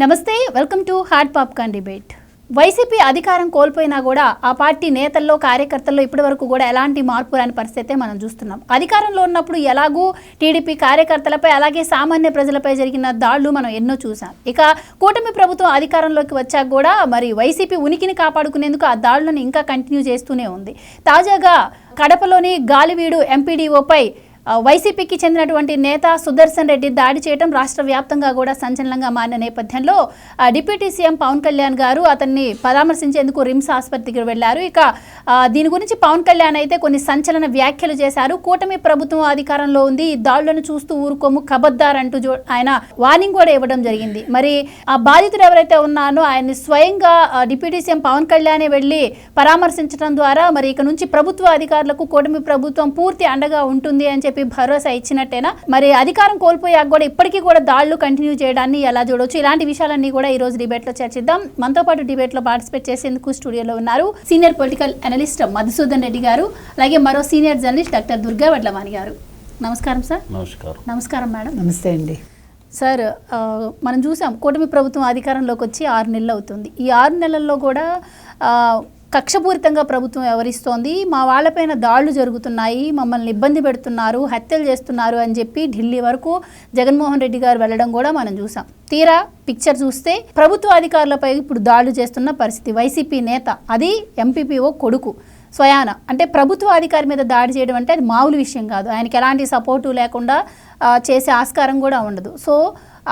నమస్తే welcome to hard popcorn debate YCP అధికారం కోల్పోయినా కూడా ఆ పార్టీ నేతల్లో కార్యకర్తల్లో ఇప్పటి వరకు కూడా ఎలాంటి మార్పు రాని పరిస్థితే మనం చూస్తున్నాం. అధికారంలో ఉన్నప్పుడు ఎలాగూ టీడీపీ కార్యకర్తలపై అలాగే సామాన్య ప్రజలపై జరిగిన దాడులు మనం ఎన్నో చూసాం ఇక కూటమి ప్రభుత్వం అధికారంలోకి వచ్చాక కూడా మరి వైసీపీ ఉనికిని కాపాడుకునేందుకు ఆ దాడులను ఇంకా కంటిన్యూ చేస్తూనే ఉంది. తాజాగా కడపలోని గాలివీడు ఎంపీడీఓపై వైసీపీకి చెందినటువంటి నేత సుదర్శన్ రెడ్డి దాడి చేయడం రాష్ట్ర వ్యాప్తంగా కూడా సంచలనంగా మారిన నేపథ్యంలో డిప్యూటీ సీఎం పవన్ కళ్యాణ్ గారు అతన్ని పరామర్శించేందుకు రిమ్స్ ఆసుపత్రికి వెళ్ళారు ఇక దీని గురించి పవన్ కళ్యాణ్ అయితే కొన్ని సంచలన వ్యాఖ్యలు చేశారు. కూటమి ప్రభుత్వం అధికారంలో ఉంది ఈ దాడులను చూస్తూ ఊరుకోము కబద్దార్ అంటూ జో- ఆయన వార్నింగ్ కూడా ఇవ్వడం జరిగింది. మరి ఆ బాధితుడు ఎవరైతే ఉన్నానో ఆయన్ని స్వయంగా డిప్యూటీ సీఎం పవన్ కళ్యాణే వెళ్ళి పరామర్శించడం ద్వారా మరి ఇక నుంచి ప్రభుత్వ అధికారులకు కూటమి ప్రభుత్వం పూర్తి అండగా ఉంటుంది అని చెప్పి భరోసా ఇచ్చినట్టేనా? మరి అధికారం కోల్పోయాక కూడా ఇప్పటికీ కూడా దాడులు కంటిన్యూ చేయడాన్ని ఎలా చూడొచ్చు? ఇలాంటి విషయాలన్నీ కూడా ఈ రోజు డిబేట్లో చర్చిద్దాం. మనతో పాటు డిబేట్లో పార్టిసిపేట్ చేసేందుకు స్టూడియోలో ఉన్నారు senior political analyst Madhusudan Reddy గారు అలాగే మరో senior journalist doctor Durga Vadlavani గారు. నమస్కారం సార్. నమస్కారం. నమస్కారం మేడం. నమస్తే అండి. సార్ మనం చూసాం కూటమి ప్రభుత్వం అధికారంలోకి వచ్చి ఆరు నెలలు అవుతుంది. ఈ ఆరు నెలల్లో కూడా ఆ, కక్షపూరితంగా ప్రభుత్వం వ్యవహరిస్తోంది. మా వాళ్ళపైన దాడులు జరుగుతున్నాయి. మమ్మల్ని ఇబ్బంది పెడుతున్నారు. హత్యలు చేస్తున్నారు అని చెప్పి ఢిల్లీ వరకు జగన్మోహన్ రెడ్డి గారు వెళ్ళడం కూడా మనం చూసాం. తీరా పిక్చర్ చూస్తే ప్రభుత్వ అధికారులపై ఇప్పుడు దాడులు చేస్తున్న పరిస్థితి. వైసీపీ నేత అది ఎంపీపీఓ కొడుకు స్వయాన. అంటే ప్రభుత్వ అధికారి మీద దాడి చేయడం అంటే అది మామూలు విషయం కాదు. ఆయనకి ఎలాంటి సపోర్టు లేకుండా చేసే ఆస్కారం కూడా ఉండదు. సో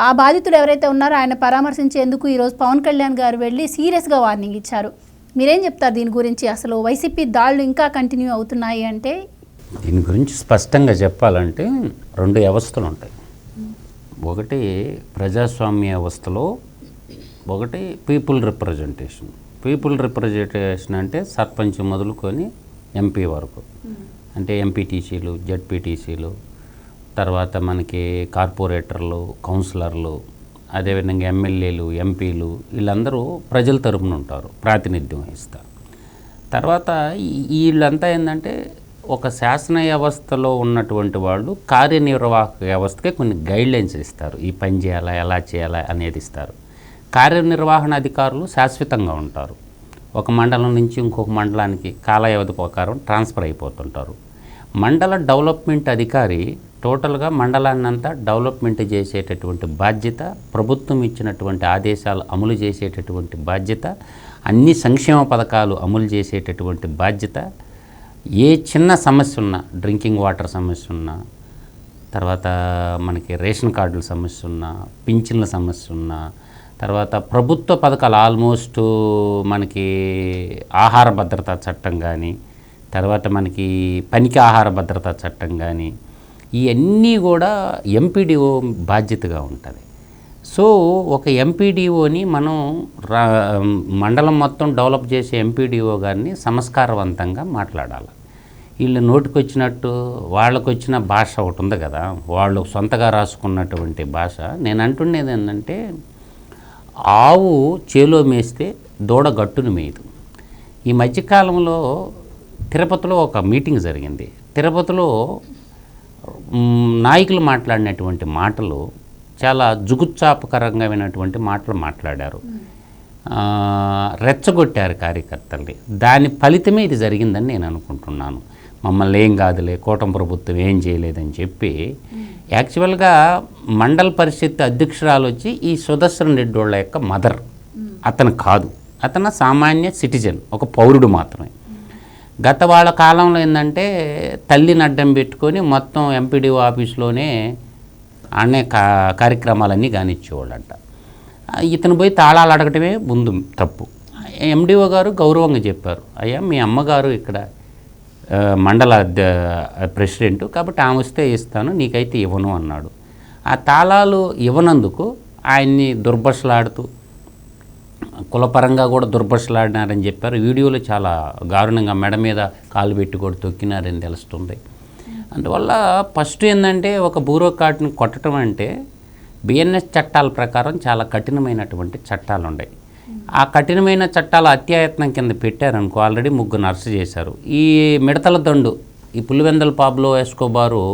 ఆ బాధితులు ఎవరైతే ఉన్నారో ఆయన పరామర్శించేందుకు ఈరోజు పవన్ కళ్యాణ్ గారు వెళ్ళి సీరియస్గా వార్నింగ్ ఇచ్చారు. మీరేం చెప్తారు దీని గురించి? అసలు వైసీపీ దాడులు ఇంకా కంటిన్యూ అవుతున్నాయి అంటే? దీని గురించి స్పష్టంగా చెప్పాలంటే రెండు వ్యవస్థలు ఉంటాయి. ఒకటి ప్రజాస్వామ్య వ్యవస్థలో ఒకటి పీపుల్ రిప్రజెంటేషన్ పీపుల్ రిప్రజెంటేషన్ అంటే సర్పంచ్ మొదలుకొని ఎంపీ వరకు. అంటే ఎంపీటీసీలు జడ్పీటీసీలు తర్వాత మనకి కార్పొరేటర్లు కౌన్సిలర్లు అదేవిధంగా ఎమ్మెల్యేలు ఎంపీలు వీళ్ళందరూ ప్రజల తరపున ఉంటారు ప్రాతినిధ్యం వహిస్తారు తర్వాత వీళ్ళంతా ఏంటంటే ఒక శాసన వ్యవస్థలో ఉన్నటువంటి వాళ్ళు కార్యనిర్వాహక వ్యవస్థకి కొన్ని గైడ్లైన్స్ ఇస్తారు. ఈ పని చేయాలా ఎలా చేయాలా అనేది ఇస్తారు. కార్యనిర్వహణ అధికారులు శాశ్వతంగా ఉంటారు. ఒక మండలం నుంచి ఇంకొక మండలానికి కాల వ్యవధి ప్రకారం ట్రాన్స్ఫర్ అయిపోతుంటారు. మండల డెవలప్మెంట్ అధికారి టోటల్గా మండలాన్నంతా డెవలప్మెంట్ చేసేటటువంటి బాధ్యత ప్రభుత్వం ఇచ్చినటువంటి ఆదేశాలు అమలు చేసేటటువంటి బాధ్యత అన్ని సంక్షేమ పథకాలు అమలు చేసేటటువంటి బాధ్యత. ఏ చిన్న సమస్య ఉన్నా డ్రింకింగ్ వాటర్ సమస్య ఉన్నా తర్వాత మనకి రేషన్ కార్డుల సమస్య ఉన్నా పింఛన్ల సమస్య ఉన్నా తర్వాత ప్రభుత్వ పథకాలు ఆల్మోస్ట్ మనకి ఆహార భద్రత చట్టం కానీ తర్వాత మనకి పనికి ఆహార భద్రత చట్టం కానీ ఇవన్నీ కూడా ఎంపీడీఓ బాధ్యతగా ఉంటుంది. సో ఒక ఎంపీడీఓని మనం రా మండలం మొత్తం డెవలప్ చేసే ఎంపీడీఓ గారిని సంస్కారవంతంగా మాట్లాడాలి. వీళ్ళు నోటికొచ్చినట్టు వాళ్ళకు వచ్చిన భాష ఒకటి ఉంది కదా వాళ్ళు సొంతగా రాసుకున్నటువంటి భాష. నేను అంటుండేది ఏంటంటే ఆవు చేలో మేస్తే దూడ గట్టును మేయదు. ఈ మధ్యకాలంలో తిరుపతిలో ఒక మీటింగ్ జరిగింది. తిరుపతిలో నాయకులు మాట్లాడినటువంటి మాటలు చాలా జుగుత్సాపకరంగామైనటువంటి మాటలు మాట్లాడారు. రెచ్చగొట్టారు కార్యకర్తల్ని. దాని ఫలితమే ఇది జరిగిందని నేను అనుకుంటున్నాను. మమ్మల్ని ఏం కాదులే కూటమి ప్రభుత్వం ఏం చేయలేదని చెప్పి యాక్చువల్గా మండల పరిషత్ అధ్యక్షురాలు వచ్చి ఈ సుదర్శన్ రెడ్డి వాళ్ళ యొక్క మదర్. అతను కాదు. అతను సామాన్య సిటిజన్ ఒక పౌరుడు మాత్రమే. గత వాళ్ళ కాలంలో ఏంటంటే తల్లిని అడ్డం పెట్టుకొని మొత్తం ఎంపీడీఓ ఆఫీస్లోనే అనే కా కార్యక్రమాలన్నీ కానిచ్చేవాళ్ళంట. ఇతను పోయి తాళాలు అడగటమే ముందు తప్పు. ఎండిఓ గారు గౌరవంగా చెప్పారు. అయ్యా మీ అమ్మగారు ఇక్కడ మండల ప్రెసిడెంట్ కాబట్టి ఆమె వస్తే ఇస్తాను నీకైతే ఇవ్వను అన్నాడు. ఆ తాళాలు ఇవ్వనందుకు ఆయన్ని దుర్భషలాడుతూ కులపరంగా కూడా దుర్భషలాడినారని చెప్పారు. వీడియోలో చాలా దారుణంగా మెడ మీద కాలు పెట్టి కూడా తొక్కినారని తెలుస్తుంది. అందువల్ల ఫస్ట్ ఏంటంటే ఒక బ్యూరోక్రాట్ని కొట్టడం అంటే బిఎన్ఎస్ చట్టాల ప్రకారం చాలా కఠినమైనటువంటి చట్టాలు ఉన్నాయి ఆ కఠినమైన చట్టాలు అత్యాయత్నం కింద పెట్టారనుకో ఆల్రెడీ ముగ్గురు నర్సు చేశారు. ఈ మిడతల దండు ఈ పులివెందల పాబ్లో ఎస్కోబారు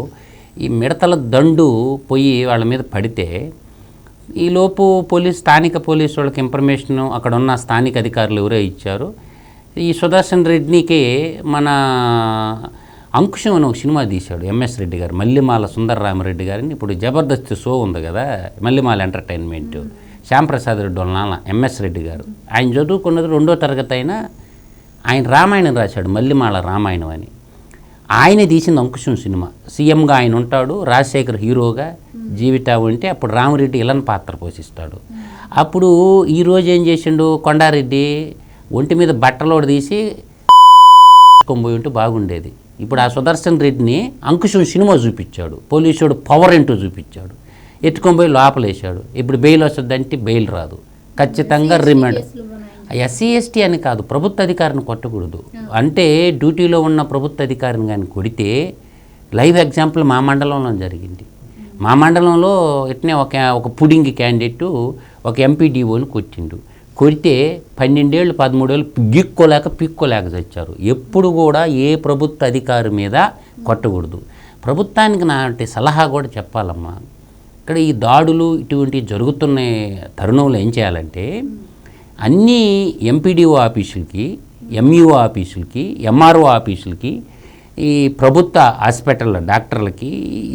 ఈ మిడతల దండు పోయి వాళ్ళ మీద పడితే ఈలోపు పోలీస్ స్థానిక పోలీసు వాళ్ళకి ఇన్ఫర్మేషన్ అక్కడ ఉన్న స్థానిక అధికారులు ఎవరో ఇచ్చారు. ఈ సుదర్శన్ రెడ్డికి మన అంకుశం అని ఒక సినిమా తీశాడు ఎంఎస్ రెడ్డి గారు మల్లిమాల సుందర రామరెడ్డి గారిని. ఇప్పుడు జబర్దస్త్ షో ఉంది కదా మల్లిమాల ఎంటర్టైన్మెంట్ శ్యాంప్రసాద్ రెడ్డి వాళ్ళ నాన్న ఎంఎస్ రెడ్డి గారు. ఆయన చదువుకున్నది రెండో తరగతి అయినా ఆయన రామాయణం రాశాడు మల్లిమాల రామాయణం అని. ఆయనే తీసింది అంకుశం సినిమా. సీఎంగా ఆయన ఉంటాడు రాజశేఖర్ హీరోగా జీవిత ఉంటే అప్పుడు రామరెడ్డి ఇలన్ పాత్ర పోషిస్తాడు. అప్పుడు ఈరోజు ఏం చేసిండు? కొండారెడ్డి ఒంటి మీద బట్టలోడు తీసి పోయి ఉంటే బాగుండేది. ఇప్పుడు ఆ సుదర్శన్ రెడ్డిని అంకుశం సినిమా చూపించాడు. పోలీసుడు పవర్ ఏంటో చూపించాడు. ఎత్తుకొని పోయి లోపలేశాడు. ఇప్పుడు బెయిల్ వస్తుందంటే బెయిల్ రాదు. ఖచ్చితంగా రిమాండ్. ఎస్సీ ఎస్టీ అని కాదు ప్రభుత్వ అధికారిని కొట్టకూడదు. అంటే డ్యూటీలో ఉన్న ప్రభుత్వ అధికారిని కానీ కొడితే లైవ్ ఎగ్జాంపుల్ మా మండలంలో జరిగింది. మా మండలంలో ఇట్నే ఒక ఒక పుడింగి క్యాండిడేట్ ఒక ఎంపీడీఓని కొట్టిండు. కొడితే పన్నెండేళ్ళు పదమూడేళ్ళు గిక్కోలేక పిక్కోలేక చచ్చారు. ఎప్పుడు కూడా ఏ ప్రభుత్వ అధికారి మీద కొట్టకూడదు. ప్రభుత్వానికి నాటి సలహా కూడా చెప్పాలమ్మా. ఇక్కడ ఈ దాడులు ఇటువంటి జరుగుతున్న తరుణంలో ఏం చేయాలంటే అన్ని ఎంపీడీఓ ఆఫీసులకి ఎంఈఓ ఆఫీసులకి ఎంఆర్ఓ ఆఫీసులకి ఈ ప్రభుత్వ హాస్పిటల్ డాక్టర్లకి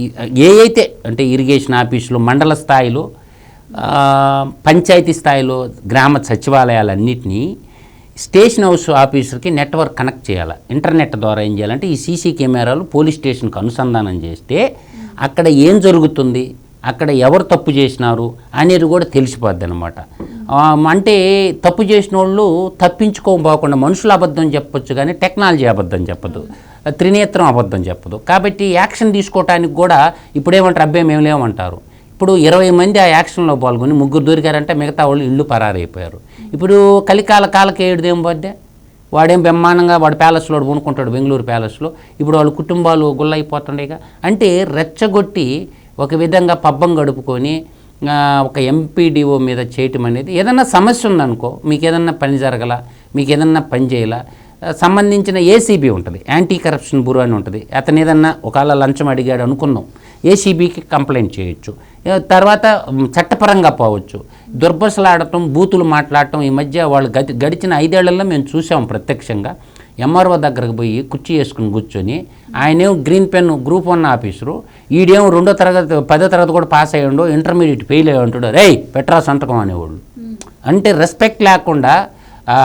ఈ- ఏ అయితే అంటే ఇరిగేషన్ ఆఫీసులు మండల స్థాయిలో పంచాయతీ స్థాయిలో గ్రామ సచివాలయాలన్నింటినీ స్టేషన్ హౌస్ ఆఫీసర్కి నెట్వర్క్ కనెక్ట్ చేయాలి. ఇంటర్నెట్ ద్వారా ఏం చేయాలంటే ఈ సీసీ కెమెరాలు పోలీస్ స్టేషన్కి అనుసంధానం చేస్తే అక్కడ ఏం జరుగుతుంది? అక్కడ ఎవరు తప్పు చేసినారు అనేది కూడా తెలిసిపోద్ది అనమాట అంటే తప్పు చేసిన వాళ్ళు తప్పించుకోబోకుండా మనుషులు అబద్ధం చెప్పొచ్చు కానీ టెక్నాలజీ అబద్ధం చెప్పదు. త్రినేత్రం అబద్ధం చెప్పదు. కాబట్టి యాక్షన్ తీసుకోవటానికి కూడా ఇప్పుడేమంటారు అబ్బాయి మేము లేమంటారు. ఇప్పుడు ఇరవై మంది ఆ యాక్షన్లో పాల్గొని ముగ్గురు దొరికారంటే మిగతా వాళ్ళు ఇల్లు పరారైపోయారు. ఇప్పుడు కలికాల కాలకేయుడిది ఏం పోద్దే? వాడేం బ్రహ్మాండంగా వాడు ప్యాలెస్లో వాడు కొనుక్కుంటాడు బెంగళూరు ప్యాలెస్లో. ఇప్పుడు వాళ్ళ కుటుంబాలు గుల్లైపోతుండేగా. అంటే రెచ్చగొట్టి ఒక విధంగా పబ్బం గడుపుకొని ఒక ఎంపీడీఓ మీద చేయటం అనేది ఏదన్నా సమస్య ఉందనుకో మీకు ఏదన్నా పని జరగల మీకు ఏదన్నా పని చేయాల సంబంధించిన ఏసీబీ ఉంటుంది యాంటీ కరప్షన్ బ్యూరో అని ఉంటుంది. అతను ఏదన్నా ఒకవేళ లంచం అడిగాడు అనుకుందాం ఏసీబీకి కంప్లైంట్ చేయొచ్చు. తర్వాత చట్టపరంగా పోవచ్చు. దుర్భసలాడటం బూతులు మాట్లాడటం ఈ మధ్య వాళ్ళు గతి గడిచిన ఐదేళ్ళలో మేము చూసాం ప్రత్యక్షంగా. ఎంఆర్ఓ దగ్గరకు పోయి కుర్చీ వేసుకుని కూర్చొని ఆయనేమో green pen group one officer ఈడేమో రెండో తరగతి పదో తరగతి కూడా పాస్ అయ్యాడు ఇంటర్మీడియట్ ఫెయిల్ అయ్యి ఉంటాడు రేయ్ పెట్రా సంతకం అనేవాళ్ళు అంటే రెస్పెక్ట్ లేకుండా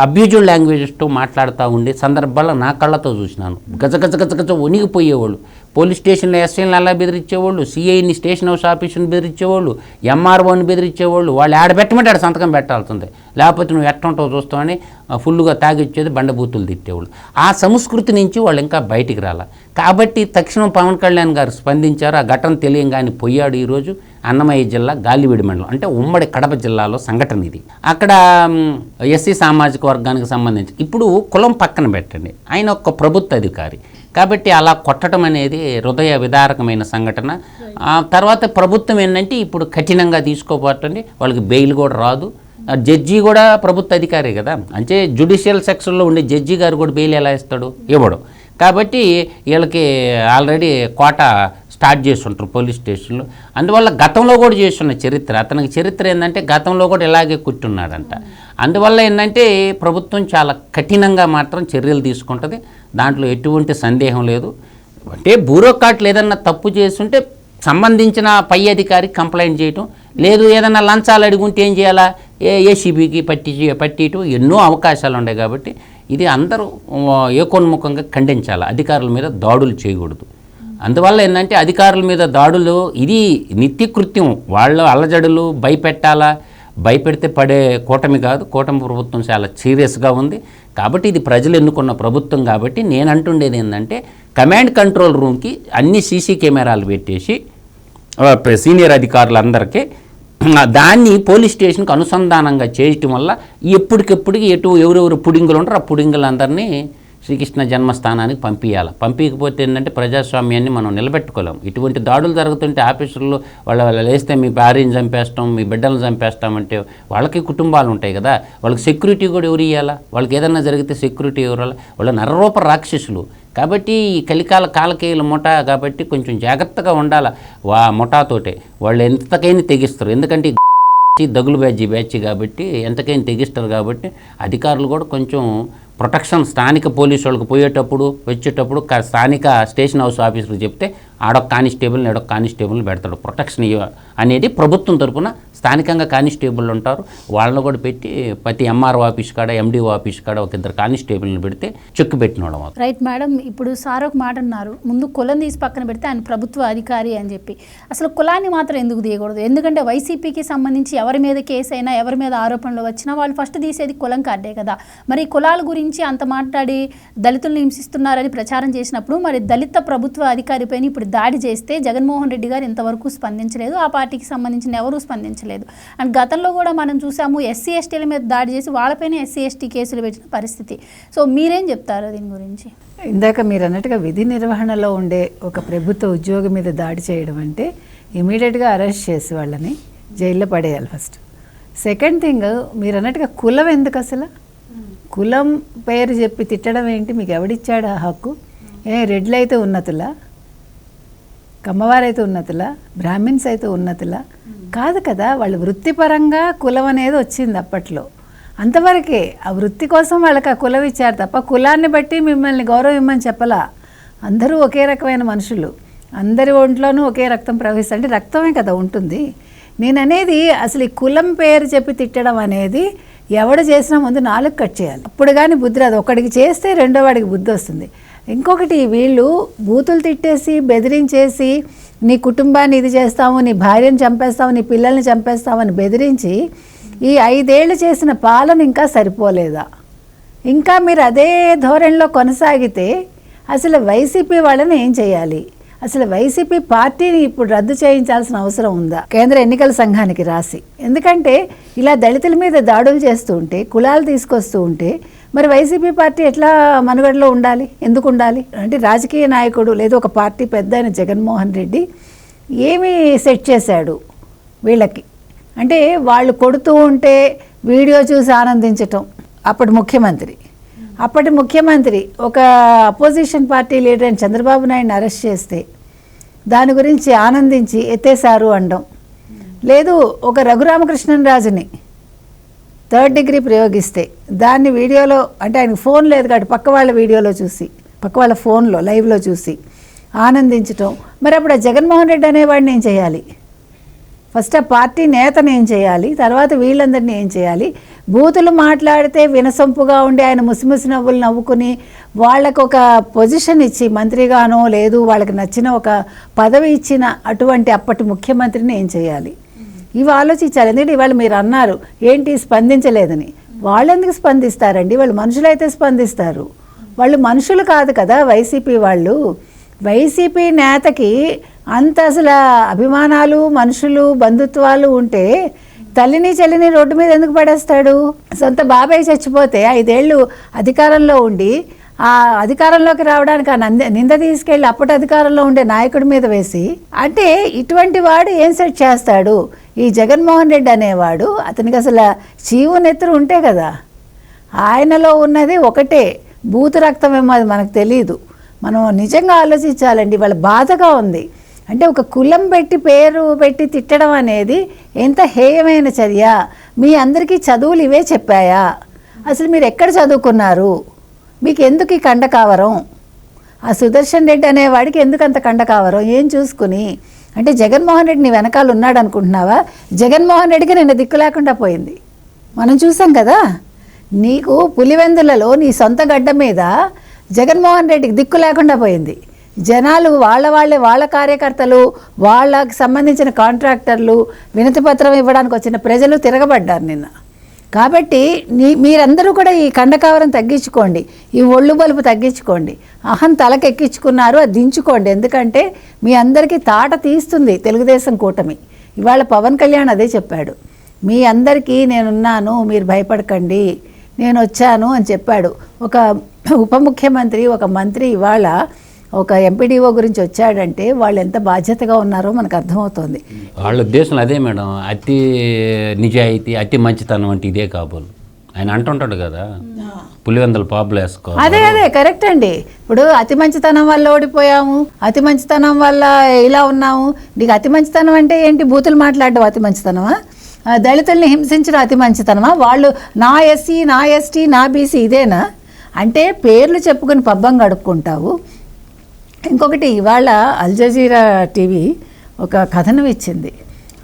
అబ్యూజుడ్ లాంగ్వేజెస్తో మాట్లాడుతూ ఉండే సందర్భాల్లో నా కళ్ళతో చూసినాను. గజ గజ గజ గజ వణిగిపోయేవాళ్ళు. పోలీస్ స్టేషన్లో ఎస్ఐలను అలా బెదిరించేవాళ్ళు సిఐని స్టేషన్ హౌస్ ఆఫీసుని బెదిరించేవాళ్ళు ఎంఆర్ఓని బెదిరించేవాళ్ళు వాళ్ళు ఆడ పెట్టమంటే ఆడ సంతకం పెట్టాల్సిందే. లేకపోతే నువ్వు ఎట్టుంటావు చూస్తామని ఫుల్గా తాగిచ్చేది బండబూతులు తిట్టేవాళ్ళు. ఆ సంస్కృతి నుంచి వాళ్ళు ఇంకా బయటికి రాల. కాబట్టి తక్షణం పవన్ కళ్యాణ్ గారు స్పందించారు ఆ ఘటన తెలియంగానే పోయాడు ఈరోజు అన్నమయ్య జిల్లా గాలివీడి మండలం అంటే ఉమ్మడి కడప జిల్లాలో సంఘటన ఇది. అక్కడ ఎస్సీ సామాజిక వర్గానికి సంబంధించి ఇప్పుడు కులం పక్కన పెట్టండి. ఆయన ఒక ప్రభుత్వ అధికారి. కాబట్టి అలా కొట్టడం అనేది హృదయ విదారకమైన సంఘటన. తర్వాత ప్రభుత్వం ఏంటంటే ఇప్పుడు కఠినంగా తీసుకోబోతుంది వాళ్ళకి బెయిల్ కూడా రాదు. జడ్జి కూడా ప్రభుత్వ అధికారే కదా. అంటే జుడిషియల్ సెక్షన్లో ఉండే జడ్జి గారు కూడా బెయిల్ ఎలా ఇస్తాడు? ఇవ్వడు. కాబట్టి వీళ్ళకి ఆల్రెడీ కోట స్టార్ట్ చేస్తుంటారు పోలీస్ స్టేషన్లో. అందువల్ల గతంలో కూడా చేస్తున్న చరిత్ర. అతనికి చరిత్ర ఏంటంటే గతంలో కూడా ఇలాగే కుట్టున్నాడంట. అందువల్ల ఏంటంటే ప్రభుత్వం చాలా కఠినంగా మాత్రం చర్యలు తీసుకుంటుంది. దాంట్లో ఎటువంటి సందేహం లేదు. అంటే బ్యూరోక్రాట్లు ఏదన్నా తప్పు చేస్తుంటే సంబంధించిన పై అధికారికి కంప్లైంట్ చేయటం. లేదు ఏదన్నా లంచాలు అడుగుంటే ఏం చేయాలా? ఏ ఏసీబీకి పట్టి పట్టియటం ఎన్నో అవకాశాలు ఉన్నాయి కాబట్టి ఇది అందరూ ఏకోన్ముఖంగా ఖండించాలి. అధికారుల మీద దాడులు చేయకూడదు. అందువల్ల ఏంటంటే అధికారుల మీద దాడులు ఇది నిత్యకృత్యం. వాళ్ళ అల్లజడులు భయపెట్టాలా? భయపెడితే పడే కూటమి కాదు కూటమి ప్రభుత్వం చాలా సీరియస్గా ఉంది. కాబట్టి ఇది ప్రజలు ఎన్నుకున్న ప్రభుత్వం కాబట్టి నేను అంటుండేది ఏంటంటే కమాండ్ కంట్రోల్ రూమ్కి అన్ని సీసీ కెమెరాలు పెట్టేసి సీనియర్ అధికారులందరికీ దాన్ని పోలీస్ స్టేషన్కి అనుసంధానంగా చేయటం వల్ల ఎప్పటికెప్పటికి ఎటు ఎవరెవరు పుడింగులు ఉంటారు ఆ పుడింగులందరినీ శ్రీకృష్ణ జన్మస్థానానికి పంపించాలి పంపించకపోతే ఏంటంటే ప్రజాస్వామ్యాన్ని మనం నిలబెట్టుకోలేం. ఇటువంటి దాడులు జరుగుతుంటే ఆఫీసుల్లో వాళ్ళ వాళ్ళు లేస్తే మీ భార్యని చంపేస్తాం మీ బిడ్డలను చంపేస్తామంటే వాళ్ళకి కుటుంబాలు ఉంటాయి కదా. వాళ్ళకి సెక్యూరిటీ కూడా ఎవరు ఇవ్వాలా వాళ్ళకి ఏదైనా జరిగితే సెక్యూరిటీ ఎవరు వాళ్ళ నరరూప రాక్షసులు. కాబట్టి ఈ కలికాల కాలకేయుల ముఠా కాబట్టి కొంచెం జాగ్రత్తగా ఉండాలి వా ముఠాతోటే. వాళ్ళు ఎంతకైనా తెగిస్తారు. ఎందుకంటే దగులు బ్యాచ్ బ్యాచ్ కాబట్టి ఎంతకైనా తెగిస్తారు కాబట్టి అధికారులు కూడా కొంచెం ప్రొటెక్షన్ స్థానిక పోలీసు వాళ్ళకి పోయేటప్పుడు వచ్చేటప్పుడు స్థానిక స్టేషన్ హౌస్ ఆఫీసులు చెప్తే ఆడొక కానిస్టేబుల్ని ఎడొక కానిస్టేబుల్ని పెడతాడు. ప్రొటెక్షన్ అనేది ప్రభుత్వం తరఫున స్థానికంగా కానిస్టేబుల్ ఉంటారు. వాళ్ళని కూడా పెట్టి ప్రతి ఎంఆర్ఓ ఆఫీస్ కాడ ఎండిఓ ఆఫీస్ కాడ ఒక ఇద్దరు కానిస్టేబుల్ని పెడితే చెక్కు పెట్టినోడం రైట్ మేడం ఇప్పుడు సార్ ఒక మాట అన్నారు. ముందు కులం తీసి పక్కన పెడితే ఆయన ప్రభుత్వ అధికారి అని చెప్పి. అసలు కులాన్ని మాత్రం ఎందుకు తీయకూడదు? ఎందుకంటే వైసీపీకి సంబంధించి ఎవరి మీద కేసు అయినా ఎవరి మీద ఆరోపణలు వచ్చినా వాళ్ళు ఫస్ట్ తీసేది కులం కార్డే కదా. మరి కులాల గురించి అంత మాట్లాడి దళితులను హింసిస్తున్నారని ప్రచారం చేసినప్పుడు మరి దళిత ప్రభుత్వ అధికారిపైన ఇప్పుడు దాడి చేస్తే జగన్మోహన్ రెడ్డి గారు ఇంతవరకు స్పందించలేదు. ఆ పార్టీకి సంబంధించిన ఎవరూ స్పందించలేదు. అండ్ గతంలో కూడా మనం చూసాము ఎస్సీ ఎస్టీల మీద దాడి చేసి వాళ్ళపైన ఎస్సీ ఎస్టీ కేసులు పెట్టిన పరిస్థితి. సో మీరేం చెప్తారు దీని గురించి? ఇందాక మీరు అన్నట్టుగా విధి నిర్వహణలో ఉండే ఒక ప్రభుత్వ ఉద్యోగి మీద దాడి చేయడం అంటే ఇమీడియట్గా అరెస్ట్ చేసి వాళ్ళని జైల్లో పడేయాలి ఫస్ట్. సెకండ్ థింగ్ మీరు అన్నట్టుగా కులం ఎందుకు అసలు? కులం పేరు చెప్పి తిట్టడం ఏంటి? మీకు ఎవడిచ్చాడు ఆ హక్కు? ఏ రెడ్లు అయితే ఉన్నతులా? కమ్మవారైతే ఉన్నతులా? బ్రాహ్మిన్స్ అయితే ఉన్నతులా? కాదు కదా వాళ్ళు వృత్తిపరంగా కులం అనేది వచ్చింది అప్పట్లో. అంతవరకే ఆ వృత్తి కోసం వాళ్ళకి ఆ కులం ఇచ్చారు తప్ప కులాన్ని బట్టి మిమ్మల్ని గౌరవం ఇమ్మని చెప్పలా. అందరూ ఒకే రకమైన మనుషులు. అందరి ఒంట్లోనూ ఒకే రక్తం ప్రవహిస్తుంది అంటే రక్తమే కదా ఉంటుంది. నేను అనేది అసలు ఈ కులం పేరు చెప్పి తిట్టడం అనేది ఎవడు చేసినా ముందు నాలుగు కట్ చేయాలి. అప్పుడు కానీ బుద్ధి రాదు. ఒకడికి చేస్తే రెండో వాడికి బుద్ధి వస్తుంది. ఇంకొకటి వీళ్ళు బూతులు తిట్టేసి బెదిరించేసి నీ కుటుంబాన్ని ఇది చేస్తాము నీ భార్యను చంపేస్తాము నీ పిల్లల్ని చంపేస్తామని బెదిరించి ఈ ఐదేళ్ళు చేసిన పాలన ఇంకా సరిపోలేదా? ఇంకా మీరు అదే ధోరణిలో కొనసాగితే అసలు వైసీపీ వాళ్ళని ఏం చేయాలి? అసలు వైసీపీ పార్టీని ఇప్పుడు రద్దు చేయించాల్సిన అవసరం ఉందా? కేంద్ర ఎన్నికల సంఘానికి రాసి. ఎందుకంటే ఇలా దళితుల మీద దాడులు చేస్తూ ఉంటే కులాలు తీసుకొస్తూ ఉంటే మరి వైసీపీ పార్టీ ఎట్లా మనుగడలో ఉండాలి? ఎందుకు ఉండాలి? అంటే రాజకీయ నాయకుడు లేదా ఒక పార్టీ పెద్ద అయిన జగన్మోహన్ రెడ్డి ఏమి సెట్ చేశాడు వీళ్ళకి? అంటే వాళ్ళు కొడుతూ ఉంటే వీడియో చూసి ఆనందించటం అప్పటి ముఖ్యమంత్రి. అప్పటి ముఖ్యమంత్రి ఒక అపోజిషన్ పార్టీ లీడర్ అయిన చంద్రబాబు నాయుడిని అరెస్ట్ చేస్తే దాని గురించి ఆనందించి ఎత్తేసారు అనడం లేదు ఒక రఘురామకృష్ణన్ రాజుని థర్డ్ డిగ్రీ ప్రయోగిస్తే దాన్ని వీడియోలో అంటే ఆయనకు ఫోన్ లేదు కాబట్టి పక్క వాళ్ళ వీడియోలో చూసి పక్క వాళ్ళ ఫోన్లో లైవ్లో చూసి ఆనందించటం. మరి అప్పుడు ఆ జగన్మోహన్ రెడ్డి అనేవాడిని ఏం చేయాలి? ఫస్ట్ ఆ పార్టీ నేతను ఏం చేయాలి? తర్వాత వీళ్ళందరినీ ఏం చేయాలి? బూతులు మాట్లాడితే వినసొంపుగా ఉండి ఆయన ముసిముసి నవ్వులు నవ్వుకుని వాళ్ళకు ఒక పొజిషన్ ఇచ్చి మంత్రిగానో లేదు వాళ్ళకి నచ్చిన ఒక పదవి ఇచ్చిన అటువంటి అప్పటి ముఖ్యమంత్రిని ఏం చేయాలి? ఇవి ఆలోచించాలి. ఎందుకంటే ఇవాళ మీరు అన్నారు ఏంటి స్పందించలేదని. వాళ్ళు ఎందుకు స్పందిస్తారండి? వాళ్ళు మనుషులైతే స్పందిస్తారు. వాళ్ళు మనుషులు కాదు కదా వైసీపీ వాళ్ళు. వైసీపీ నేతకి అంత అసలు అభిమానాలు మనుషులు బంధుత్వాలు ఉంటే తల్లిని చెల్లిని రోడ్డు మీద ఎందుకు పడేస్తాడు? సొంత బాబాయ్ చచ్చిపోతే ఐదేళ్ళు అధికారంలో ఉండి ఆ అధికారంలోకి రావడానికి ఆ నంద నింద తీసుకెళ్ళి అప్పటి అధికారంలో ఉండే నాయకుడి మీద వేసి అంటే ఇటువంటి వాడు ఏం సెట్ చేస్తాడు? ఈ జగన్మోహన్ రెడ్డి అనేవాడు అతనికి అసలు చీవు నెత్తురు ఉంటే కదా. ఆయనలో ఉన్నది ఒకటే బూతు రక్తమేమో అది మనకు తెలియదు మనం నిజంగా ఆలోచించాలండి వాళ్ళ బాధగా ఉంది. అంటే ఒక కులం పెట్టి పేరు పెట్టి తిట్టడం అనేది ఎంత హేయమైన చర్య. మీ అందరికీ చదువులు ఇవే చెప్పాయా? అసలు మీరు ఎక్కడ చదువుకున్నారు? మీకు ఎందుకు ఈ కండకావరం ఆ సుదర్శన్ రెడ్డి అనేవాడికి ఎందుకు అంత కండకావరం ఏం చూసుకుని? అంటే జగన్మోహన్ రెడ్డి నీ వెనకాల ఉన్నాడు అనుకుంటున్నావా జగన్మోహన్ రెడ్డికి నిన్న దిక్కు లేకుండా పోయింది. మనం చూసాం కదా నీకు పులివెందులలో నీ సొంత గడ్డ మీద జగన్మోహన్ రెడ్డికి దిక్కు లేకుండా పోయింది. జనాలు వాళ్ళ వాళ్ళే వాళ్ళ కార్యకర్తలు వాళ్ళకి సంబంధించిన కాంట్రాక్టర్లు వినతిపత్రం ఇవ్వడానికి వచ్చిన ప్రజలు తిరగబడ్డారు నిన్న. కాబట్టి నీ మీరందరూ కూడా ఈ కండకావరం తగ్గించుకోండి ఈ ఒళ్ళు బలుపు తగ్గించుకోండి అహం తలకెక్కించుకున్నారు అది దించుకోండి. ఎందుకంటే మీ అందరికీ తాట తీస్తుంది తెలుగుదేశం కూటమి. ఇవాళ పవన్ కళ్యాణ్ అదే చెప్పాడు. మీ అందరికీ నేనున్నాను మీరు భయపడకండి నేను వచ్చాను అని చెప్పాడు. ఒక ఉప ముఖ్యమంత్రి ఒక మంత్రి ఇవాళ ఒక ఎంపీడీఓ గురించి వచ్చాడంటే వాళ్ళు ఎంత బాధ్యతగా ఉన్నారో మనకు అర్థమవుతోంది. వాళ్ళ ఉద్దేశం అదే మేడం. అతి నిజాయితీ అతి మంచితనం అంటే ఇదే కాబోలు. ఆయన అంటుంటాడు కదా పులివెందల పాపులు వేసుకో అదే అదే కరెక్ట్ అండి. ఇప్పుడు అతి మంచితనం వల్ల ఓడిపోయాము అతి మంచితనం వల్ల ఇలా ఉన్నాము. నీకు అతి మంచితనం అంటే ఏంటి? బూతులు మాట్లాడడం అతి మంచితనమా? దళితుల్ని హింసించడం అతి మంచితనమా? వాళ్ళు నా ఎస్సీ నా ఎస్టీ నా బీసీ ఇదేనా? అంటే పేర్లు చెప్పుకుని పబ్బం గడుపుకుంటావు. ఇంకొకటి ఇవాళ అల్జజీరా టీవీ ఒక కథనం ఇచ్చింది.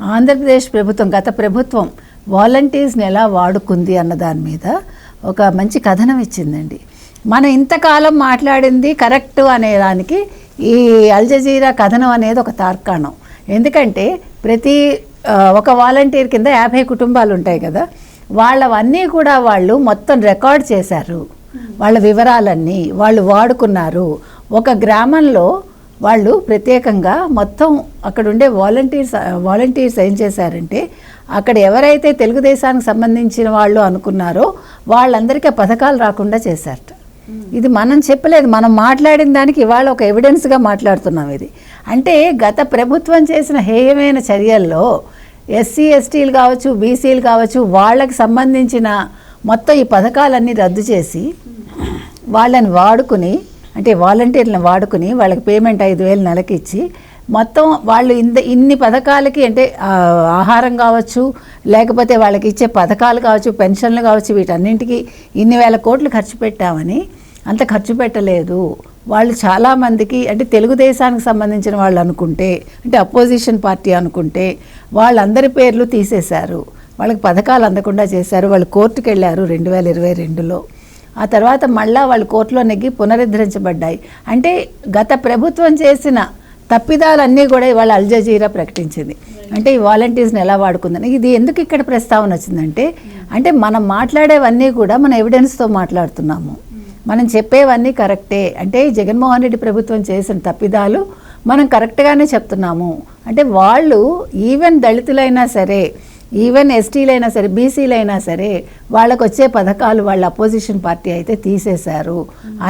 ఆంధ్రప్రదేశ్ ప్రభుత్వం గత ప్రభుత్వం వాలంటీర్స్ని ఎలా వాడుకుంది అన్న దాని మీద ఒక మంచి కథనం ఇచ్చిందండి. మనం ఇంతకాలం మాట్లాడింది కరెక్ట్ అనే దానికి ఈ అల్జజీరా కథనం అనేది ఒక తార్కాణం. ఎందుకంటే ప్రతి ఒక వాలంటీర్ కింద యాభై కుటుంబాలు ఉంటాయి కదా వాళ్ళవన్నీ కూడా వాళ్ళు మొత్తం రికార్డ్ చేశారు. వాళ్ళ వివరాలన్నీ వాళ్ళు వాడుకున్నారు. ఒక గ్రామంలో వాళ్ళు ప్రత్యేకంగా మొత్తం అక్కడ ఉండే వాలంటీర్స్ వాలంటీర్స్ ఏం చేశారంటే అక్కడ ఎవరైతే తెలుగుదేశానికి సంబంధించిన వాళ్ళు అనుకున్నారో వాళ్ళందరికీ పథకాలు రాకుండా చేశారట. ఇది మనం చెప్పలేదు మనం మాట్లాడిన దానికి ఇవాళ ఒక ఎవిడెన్స్గా మాట్లాడుతున్నాం ఇది. అంటే గత ప్రభుత్వం చేసిన హేయమైన చర్యల్లో ఎస్సీ ఎస్టీలు కావచ్చు బీసీలు కావచ్చు వాళ్ళకి సంబంధించిన మొత్తం ఈ పథకాలన్నీ రద్దు చేసి వాళ్ళని వాడుకుని అంటే వాలంటీర్లను వాడుకుని వాళ్ళకి పేమెంట్ ఐదు వేలు నెలకి ఇచ్చి మొత్తం వాళ్ళు ఇంత ఇన్ని పథకాలకి అంటే ఆహారం కావచ్చు లేకపోతే వాళ్ళకి ఇచ్చే పథకాలు కావచ్చు పెన్షన్లు కావచ్చు వీటన్నింటికి ఇన్ని వేల కోట్లు ఖర్చు పెట్టామని అంత ఖర్చు పెట్టలేదు. వాళ్ళు చాలామందికి అంటే తెలుగుదేశానికి సంబంధించిన వాళ్ళు అనుకుంటే అంటే అపోజిషన్ పార్టీ అనుకుంటే వాళ్ళందరి పేర్లు తీసేశారు. వాళ్ళకి పథకాలు అందకుండా చేశారు. వాళ్ళు కోర్టుకు వెళ్ళారు రెండు వేల ఇరవై రెండులో. ఆ తర్వాత మళ్ళా వాళ్ళు కోర్టులో నెగ్గి పునరుద్ధరించబడ్డాయి. అంటే గత ప్రభుత్వం చేసిన తప్పిదాలన్నీ కూడా ఇవాళ అల్జజీరా ప్రకటించింది. అంటే ఈ వాలంటీర్స్ని ఎలా వాడుకుందని. ఇది ఎందుకు ఇక్కడ ప్రస్తావన వచ్చిందంటే అంటే మనం మాట్లాడేవన్నీ కూడా మన ఎవిడెన్స్తో మాట్లాడుతున్నాము. మనం చెప్పేవన్నీ కరెక్టే. అంటే జగన్మోహన్ రెడ్డి ప్రభుత్వం చేసిన తప్పిదాలు మనం కరెక్ట్గానే చెప్తున్నాము. అంటే వాళ్ళు ఈవెన్ దళితులైనా సరే ఈవెన్ ఎస్టీలైనా సరే బీసీలైనా సరే వాళ్ళకు వచ్చే పథకాలు వాళ్ళ అపోజిషన్ పార్టీ అయితే తీసేశారు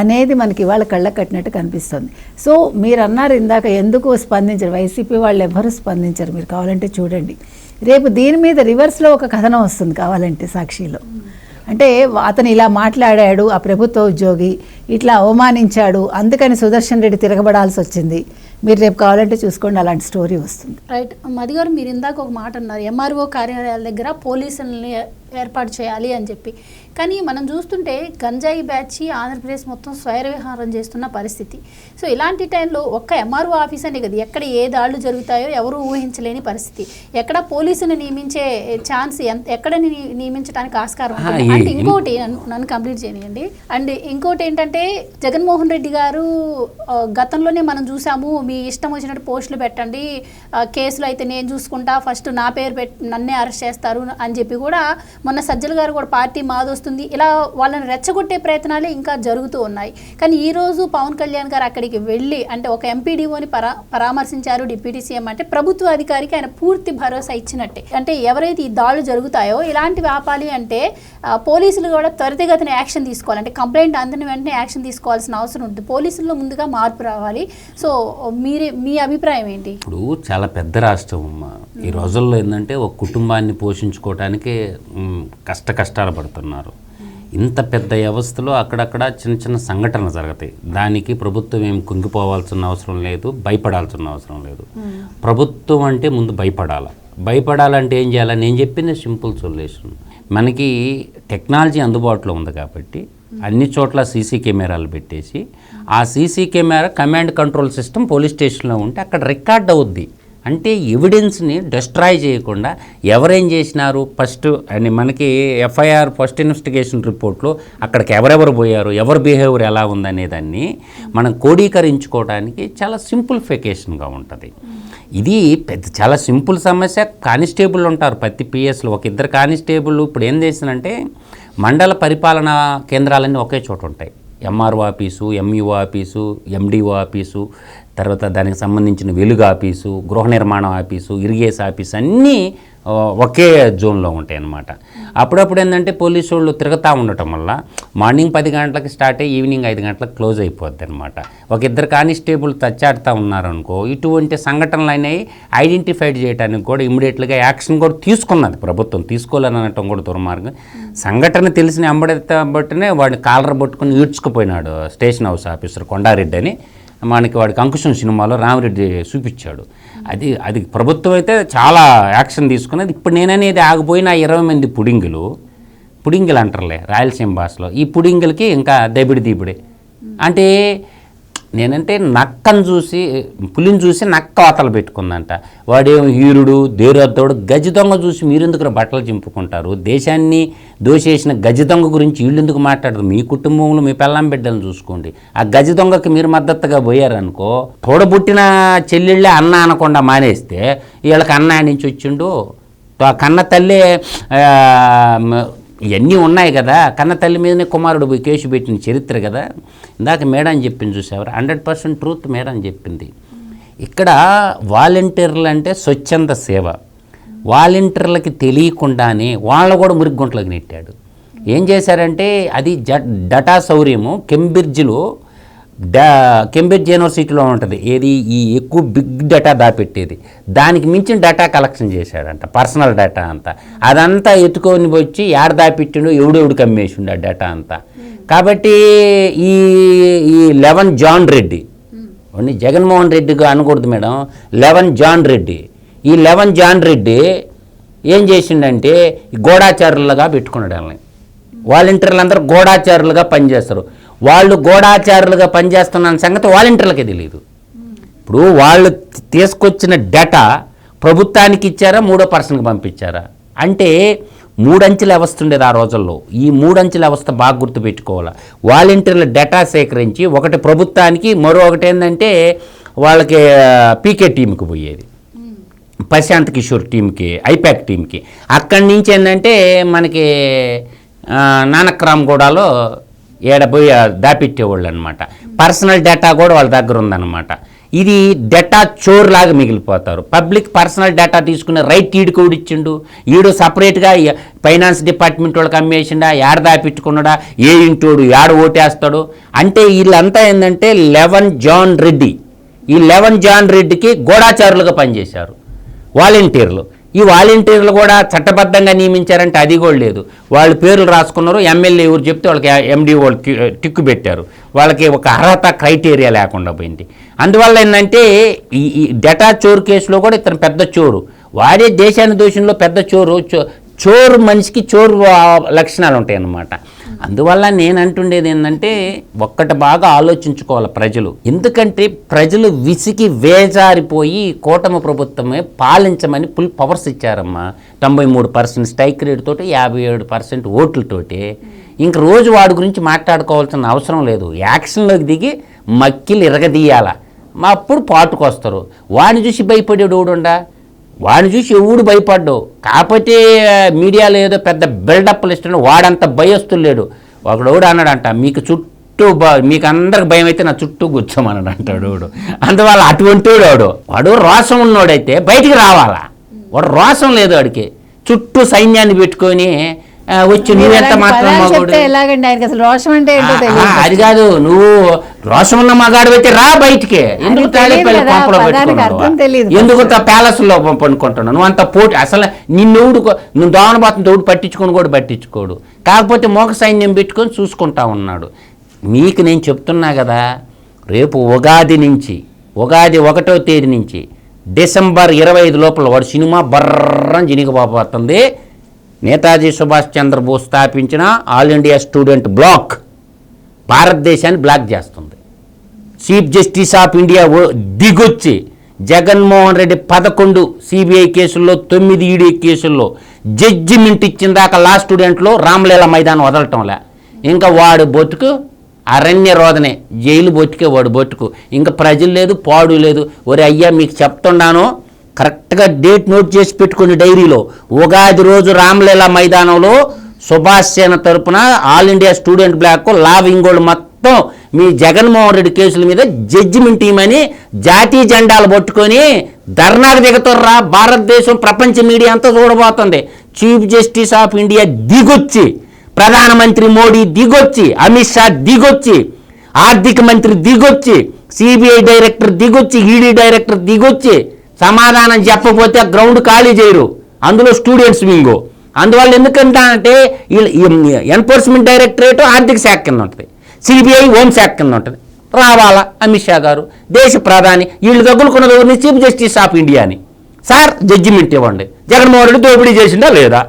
అనేది మనకి ఇవాళ కళ్ళ కట్టినట్టు కనిపిస్తుంది. సో మీరు అన్నారు ఇందాక ఎందుకు స్పందించరు వైసీపీ వాళ్ళు ఎవరు స్పందించరు మీరు కావాలంటే చూడండి. రేపు దీని మీద రివర్స్లో ఒక కథనం వస్తుంది కావాలంటే సాక్షిలో. అంటే అతను ఇలా మాట్లాడాడు ఆ ప్రభుత్వ ఉద్యోగి ఇట్లా అవమానించాడు అందుకని సుదర్శన్ రెడ్డి తిరగబడాల్సి వచ్చింది మీరు రేపు కావాలంటే చూసుకోండి అలాంటి స్టోరీ వస్తుంది. రైట్ మధు గారు మీరు ఇందాక ఒక మాట అన్నారు ఎంఆర్ఓ కార్యాలయాల దగ్గర పోలీసుల్ని ఏర్పాటు చేయాలి అని చెప్పి. కానీ మనం చూస్తుంటే గంజాయి బ్యాచ్ ఆంధ్రప్రదేశ్ మొత్తం స్వైర విహారం చేస్తున్న పరిస్థితి. సో ఇలాంటి టైంలో ఒక్క ఎంఆర్ఓ ఆఫీస్ అనే కదా ఎక్కడ ఏ దాడులు జరుగుతాయో ఎవరు ఊహించలేని పరిస్థితి. ఎక్కడ పోలీసుని నియమించే ఛాన్స్ ఎంత ఎక్కడ నియమించడానికి ఆస్కారం అంటే ఇంకోటి నన్ను- కంప్లీట్ చేయనియండి అండ్ ఇంకోటి ఏంటంటే జగన్మోహన్ రెడ్డి గారు గతంలోనే మనం చూసాము మీ ఇష్టం వచ్చినట్టు పోస్టులు పెట్టండి కేసులు అయితే నేను చూసుకుంటా ఫస్ట్ నా పేరు పెట్ నన్నే అరెస్ట్ చేస్తారు అని చెప్పి కూడా మొన్న సజ్జల గారు కూడా పార్టీ మాదొస్తుంది. ఇలా వాళ్ళని రెచ్చగొట్టే ప్రయత్నాలే ఇంకా జరుగుతూ ఉన్నాయి. కానీ ఈరోజు పవన్ కళ్యాణ్ గారు అక్కడికి వెళ్ళి అంటే ఒక ఎంపీడీఓని పరా పరామర్శించారు డిప్యూటీ సీఎం అంటే ప్రభుత్వ అధికారికి ఆయన పూర్తి భరోసా ఇచ్చినట్టే. అంటే ఎవరైతే ఈ దాడులు జరుగుతాయో ఇలాంటివి ఆపాలి అంటే పోలీసులు కూడా త్వరితగతిన యాక్షన్ తీసుకోవాలి. అంటే కంప్లైంట్ అందిన వెంటనే యాక్షన్ తీసుకోవాల్సిన అవసరం ఉంటుంది. పోలీసుల్లో ముందుగా మార్పు రావాలి. సో మీరే మీ అభిప్రాయం ఏంటి? ఇప్పుడు చాలా పెద్ద రాష్ట్రం అమ్మా. ఈ రోజుల్లో ఏంటంటే ఒక కుటుంబాన్ని పోషించుకోవటానికి కష్ట కష్టాలు పడుతున్నారు. ఇంత పెద్ద వ్యవస్థలో అక్కడక్కడ చిన్న చిన్న సంఘటనలు జరుగుతాయి. దానికి ప్రభుత్వం ఏం కుంగిపోవాల్సిన అవసరం లేదు భయపడాల్సిన అవసరం లేదు. ప్రభుత్వం అంటే ముందు భయపడాలి. భయపడాలంటే ఏం చేయాలి? నేను చెప్పిన సింపుల్ సొల్యూషన్. మనకి టెక్నాలజీ అందుబాటులో ఉంది కాబట్టి అన్ని చోట్ల సీసీ కెమెరాలు పెట్టేసి ఆ CC camera command control system police స్టేషన్లో ఉంటే అక్కడ రికార్డ్ అవుద్ది. అంటే ఎవిడెన్స్ని డిస్ట్రాయ్ చేయకుండా ఎవరేం చేసినారు? ఫస్ట్ అని మనకి ఎఫ్ఐఆర్ ఫస్ట్ ఇన్వెస్టిగేషన్ రిపోర్ట్లో అక్కడికి ఎవరెవరు పోయారు? ఎవరి బిహేవియర్ ఎలా ఉందనే దాన్ని మనం కోడీకరించుకోవడానికి చాలా సింప్లిఫికేషన్గా ఉంటుంది. ఇది పెద్ద చాలా సింపుల్ సమస్య. కానిస్టేబుల్ ఉంటారు ప్రతి పిఎస్లో ఒక ఇద్దరు కానిస్టేబుల్ ఇప్పుడు ఏం చేసినంటే మండల పరిపాలనా కేంద్రాలన్నీ ఒకే చోట ఉంటాయి. MRO office MEO office MDO office తర్వాత దానికి సంబంధించిన వెలుగు ఆఫీసు గృహ నిర్మాణం ఆఫీసు ఇరిగేస్ ఆఫీస్ అన్నీ ఒకే జోన్లో ఉంటాయి అన్నమాట అప్పుడప్పుడు ఏంటంటే పోలీసు వాళ్ళు తిరుగుతూ ఉండటం వల్ల మార్నింగ్ పది గంటలకు స్టార్ట్ అయ్యి ఈవినింగ్ ఐదు గంటలకు క్లోజ్ అయిపోద్ది అనమాట ఒక ఇద్దరు కానిస్టేబుల్ తచ్చాడుతూ ఉన్నారనుకో ఇటువంటి సంఘటనలు అనేవి ఐడెంటిఫైడ్ చేయడానికి కూడా ఇమ్మీడియట్గా యాక్షన్ కూడా తీసుకున్నది ప్రభుత్వం. తీసుకోవాలని అనటం కూడా దుర్మార్గం. సంఘటన తెలిసిన ఎంబడితే బట్టినే వాడిని కాలర్ పట్టుకుని ఈడ్చుకుపోయినాడు స్టేషన్ హౌస్ ఆఫీసర్ కొండారెడ్డి అని. మనకి వాడికి అంకుశం సినిమాలో రామిరెడ్డి చూపించాడు. అది అది ప్రభుత్వం అయితే చాలా యాక్షన్ తీసుకున్నది. ఇప్పుడు నేననేది ఆగిపోయిన ఇరవై మంది పుడింగులు పుడింగులు అంటారులే రాయలసీమ భాషలో. ఈ పుడింగులకి ఇంకా దబిడి దీబిడి. అంటే నేనంటే నక్కను చూసి పులిని చూసి నక్క అవతల పెట్టుకుందంట. వాడేం హీరుడు దేరొద్దోడు గజ దొంగ చూసి మీరెందుకు బట్టలు చింపుకుంటారు? దేశాన్ని దోషేసిన గజ దొంగ గురించి వీళ్ళు ఎందుకు మాట్లాడరు? మీ కుటుంబంలో మీ పెళ్ళాం బిడ్డలను చూసుకోండి. ఆ గజ దొంగకి మీరు మద్దతుగా పోయారనుకో తోడబుట్టిన చెల్లెళ్ళే అన్న అనకుండా మానేస్తే వీళ్ళకి అన్న నుంచి వచ్చిండు. ఆ కన్న తల్లి ఇవన్నీ ఉన్నాయి కదా. కన్న తల్లి మీదనే కుమారుడు పోయి కేసు పెట్టిన చరిత్ర కదా. ఇందాక మేడం చెప్పింది చూసేవారు హండ్రెడ్ పర్సెంట్ ట్రూత్ మేడం చెప్పింది. ఇక్కడ వాలంటీర్లు అంటే స్వచ్ఛంద సేవ. వాలంటీర్లకి తెలియకుండానే వాళ్ళు కూడా మురిగ్గుంట్లకు నెట్టాడు. ఏం చేశారంటే అది జ డటా సౌర్యము కెంబ్రిడ్జ్లో డా కెంబ్రిడ్జ్ యూనివర్సిటీలో ఉంటుంది. ఏది? ఈ ఎక్కువ బిగ్ డేటా దాపెట్టేది దానికి మించిన డేటా కలెక్షన్ చేశాడంట. పర్సనల్ డేటా అంతా. అదంతా ఎత్తుకొని వచ్చి ఏడ దాపెట్టిండో ఎవడెవడికి అమ్మేసిండు ఆ డేటా అంతా. కాబట్టి ఈ ఈ లెవెన్ జాన్ రెడ్డి. వాడిని జగన్మోహన్ రెడ్డిగా అనకూడదు మేడం. లెవెన్ జాన్ రెడ్డి. ఈ లెవెన్ జాన్ రెడ్డి ఏం చేసిండంటే ఈ గోడాచారులుగా పెట్టుకున్నాడు వాళ్ళని. వాలంటీర్లు అందరూ గోడాచారులుగా పనిచేస్తారు. వాళ్ళు గోడాచారులుగా పనిచేస్తున్న సంగతి వాలంటీర్లకే తెలియదు ఇప్పుడు వాళ్ళు తీసుకొచ్చిన డేటా ప్రభుత్వానికి ఇచ్చారా మూడో పర్సన్కి పంపించారా? అంటే మూడంచెల వ్యవస్థ ఉండేది ఆ రోజుల్లో. ఈ మూడంచెల వ్యవస్థ బాగా గుర్తుపెట్టుకోవాలి. వాలంటీర్ల డేటా సేకరించి ఒకటి ప్రభుత్వానికి మరో ఒకటి ఏంటంటే వాళ్ళకి పీకే టీంకి పోయేది. ప్రశాంత్ కిషోర్ టీంకి ఐపాక్ టీంకి అక్కడి నుంచి ఏంటంటే మనకి ఆ, నానక్రామ్గూడలో ఏడపోయి దాపెట్టేవాళ్ళు అనమాట పర్సనల్ డేటా కూడా వాళ్ళ దగ్గర ఉందన్నమాట. ఇది డేటా చోర్ లాగా మిగిలిపోతారు. పబ్లిక్ పర్సనల్ డేటా తీసుకునే రైట్ ఈడు కూడా ఇచ్చిండు. ఈడు సపరేట్గా ఫైనాన్స్ డిపార్ట్మెంట్ వాళ్ళకి అమ్మేసిండా ఏడ దాపెట్టుకున్నాడా ఏ ఇంటోడు ఏడ ఓటేస్తాడు. అంటే వీళ్ళంతా ఏంటంటే లెవెన్ జాన్ రెడ్డి. ఈ లెవెన్ జాన్ రెడ్డికి గూఢాచారులుగా పనిచేశారు. వాలంటీర్లు. ఈ వాలంటీర్లు కూడా చట్టబద్ధంగా నియమించారంటే అది కూడా లేదు. వాళ్ళు పేర్లు రాసుకున్నారు ఎమ్మెల్యే ఎవరు చెప్తే వాళ్ళకి ఎండి వాళ్ళు టిక్కు పెట్టారు. వాళ్ళకి ఒక అర్హత క్రైటీరియా లేకుండా పోయింది. అందువల్ల ఏంటంటే ఈ డెటా డేటా చోరు కేసులో కూడా ఇతను పెద్ద చోరు. వాడే దేశాన్ని దోషంలో పెద్ద చోరు చో- చోరు మనిషికి చోరు లక్షణాలు ఉంటాయి అన్నమాట అందువల్ల నేను అంటుండేది ఏంటంటే ఒక్కటి బాగా ఆలోచించుకోవాలి ప్రజలు. ఎందుకంటే ప్రజలు విసిగి వేజారిపోయి కూటమి ప్రభుత్వమే పాలించమని ఫుల్ పవర్స్ ఇచ్చారమ్మా. తొంభై మూడు పర్సెంట్ స్ట్రైక్ రేట్ తోటి యాభై ఏడు పర్సెంట్ ఓట్లతోటి ఇంక రోజు వాడి గురించి మాట్లాడుకోవాల్సిన అవసరం లేదు. యాక్షన్లోకి దిగి మక్కిలు ఇరగదీయాల. మా అప్పుడు పాటుకొస్తారు. వాడిని చూసి భయపడేడు ఎవడుండా వాడిని చూసి ఎవడు భయపడ్డు కాకపోతే మీడియాలో ఏదో పెద్ద బిల్డప్లు ఇస్తున్నాడు వాడంత భయస్తులు లేడు. ఒకడు ఎవడు అన్నాడంట మీకు చుట్టూ బ- మీకు అందరికి భయం అయితే నా చుట్టూ కూర్చోమన్నాడు అంటాడు వాడు. అందువల్ల అటువంటి వాడు వాడు. వాడు రోషం ఉన్నోడైతే బయటికి రావాలా? వాడు రోషం లేదు వాడికి. చుట్టూ సైన్యాన్ని పెట్టుకొని వచ్చి నువ్వెంత అలాంటి మాత్రం మగోడు? ఎలాగండి ఆయనకి? అసలు రోషం అంటే అది కాదు నువ్వు రోషం ఉన్న మగాడు అయితే రా బయటికి. ఎందుకు తాడేపల్లి పంపలో పెట్టుకున్నావు? ఎందుకు ప్యాలెస్లో పనుకుంటున్నావు నువ్వు అంత పోటీ అసలు నిన్నుడు నువ్వు దోవనబాతం తోడు పట్టించుకొని కూడా పట్టించుకోడు. కాకపోతే మోక సైన్యం పెట్టుకొని చూసుకుంటా ఉన్నాడు. మీకు నేను చెప్తున్నా కదా రేపు ఉగాది నుంచి ఉగాది ఒకటో తేదీ నుంచి డిసెంబర్ ఇరవై ఐదు లోపల వాడు సినిమా బర్రం జినిగిపోతుంది నేతాజీ సుభాష్ చంద్రబోస్ స్థాపించిన ఆల్ ఇండియా స్టూడెంట్ బ్లాక్ భారతదేశాన్ని బ్లాక్ చేస్తుంది. చీఫ్ జస్టిస్ ఆఫ్ ఇండియా ఓ- దిగొచ్చి జగన్మోహన్ రెడ్డి పదకొండు సిబిఐ కేసుల్లో తొమ్మిది ఈడీ కేసుల్లో జడ్జిమెంట్ ఇచ్చిన దాకా లా స్టూడెంట్లో రామలీల మైదానం వదలటంలే ఇంకా వాడు బతుకు అరణ్య రోదనే. జైలు బొట్టుకే వాడు బొట్టుకు ఇంకా ప్రజలు లేదు పాడు లేదు. ఒరే అయ్యా మీకు చెప్తున్నాను కరెక్ట్గా డేట్ నోట్ చేసి పెట్టుకుని డైరీలో. ఉగాది రోజు రామ్లీలా మైదానంలో సుభాష్ సేన తరపున all India student block law వింగోళ్ళు మొత్తం మీ జగన్మోహన్ రెడ్డి కేసుల మీద జడ్జిమెంట్ ఇవ్వమని జాతీయ జెండాలు పట్టుకొని ధర్నాకు దిగుతారా భారతదేశం ప్రపంచ మీడియా అంతా చూడబోతుంది. చీఫ్ జస్టిస్ ఆఫ్ ఇండియా దిగొచ్చి ప్రధానమంత్రి మోడీ దిగొచ్చి అమిత్ షా దిగొచ్చి ఆర్థిక మంత్రి దిగొచ్చి సిబిఐ డైరెక్టర్ దిగొచ్చి ఈడీ డైరెక్టర్ దిగొచ్చి సమాధానం చెప్పకపోతే గ్రౌండ్ ఖాళీ చేయరు. అందులో స్టూడెంట్స్ వింగు. అందువల్ల ఎందుకంటే అంటే ఎన్ఫోర్స్మెంట్ డైరెక్టరేట్ ఆర్థిక శాఖ కింద ఉంటుంది. సిబిఐ హోంశాఖ శాఖ కింద ఉంటుంది. రావాలా? అమిత్ షా గారు దేశ ప్రధాని వీళ్ళు తగులుకున్నది ఎవరిని? చీఫ్ జస్టిస్ ఆఫ్ ఇండియా అని సార్ జడ్జిమెంట్ ఇవ్వండి. జగన్మోహన్ రెడ్డి దోపిడీ చేసిందా లేదా?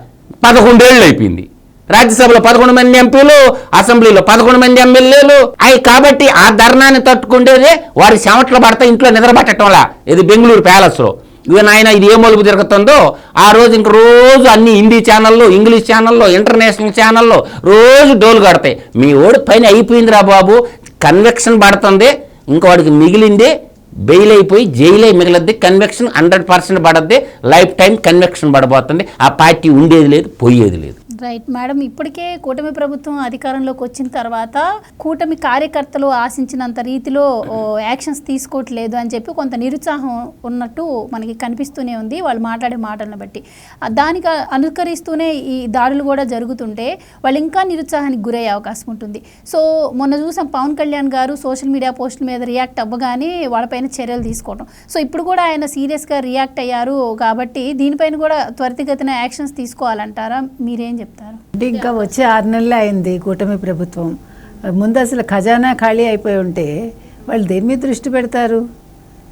పదకొండేళ్ళు అయిపోయింది. రాజ్యసభలో పదకొండు మంది ఎంపీలు అసెంబ్లీలో పదకొండు మంది ఎమ్మెల్యేలు. అవి కాబట్టి ఆ ధర్నాన్ని తట్టుకుంటేనే వారి చెమట్లు పడతా ఇంట్లో నిద్రపట్టడంలా ఇది బెంగళూరు ప్యాలెస్లో. ఇక నాయన ఇది ఏ మొలుపు తిరుగుతుందో ఆ రోజు ఇంక రోజు అన్ని హిందీ ఛానల్లో ఇంగ్లీష్ ఛానల్లో ఇంటర్నేషనల్ ఛానల్లో రోజు డోలు కడతాయి. మీ ఓడి పైన అయిపోయిందిరా బాబు కన్వెక్షన్ పడుతుంది ఇంకా వాడికి మిగిలింది బెయిల్ అయిపోయి జైలే మిగలద్ది కన్వెక్షన్ హండ్రెడ్ పర్సెంట్ పడద్ది లైఫ్ టైం కన్వెక్షన్ పడబోతుంది ఆ పార్టీ ఉండేది లేదు పోయేది లేదు. రైట్ మేడం ఇప్పటికే కూటమి ప్రభుత్వం అధికారంలోకి వచ్చిన తర్వాత కూటమి కార్యకర్తలు ఆశించినంత రీతిలో యాక్షన్స్ తీసుకోవట్లేదు అని చెప్పి కొంత నిరుత్సాహం ఉన్నట్టు మనకి కనిపిస్తూనే ఉంది వాళ్ళు మాట్లాడే మాటలను బట్టి. దానికి అనుకరిస్తూనే ఈ దాడులు కూడా జరుగుతుంటే వాళ్ళు ఇంకా నిరుత్సాహానికి గురయ్యే అవకాశం ఉంటుంది. సో మొన్న చూసాం పవన్ కళ్యాణ్ గారు సోషల్ మీడియా పోస్టుల మీద రియాక్ట్ అవ్వగానే వాళ్ళపైన చర్యలు తీసుకోవడం సో ఇప్పుడు కూడా ఆయన సీరియస్గా రియాక్ట్ అయ్యారు కాబట్టి దీనిపైన కూడా త్వరితగతిన యాక్షన్స్ తీసుకోవాలంటారా? మీరేం చెప్తారు? అంటే ఇంకా వచ్చే ఆరు నెలలు అయింది కూటమి ప్రభుత్వం. ముందు అసలు ఖజానా ఖాళీ అయిపోయి ఉంటే వాళ్ళు దేని మీద దృష్టి పెడతారు?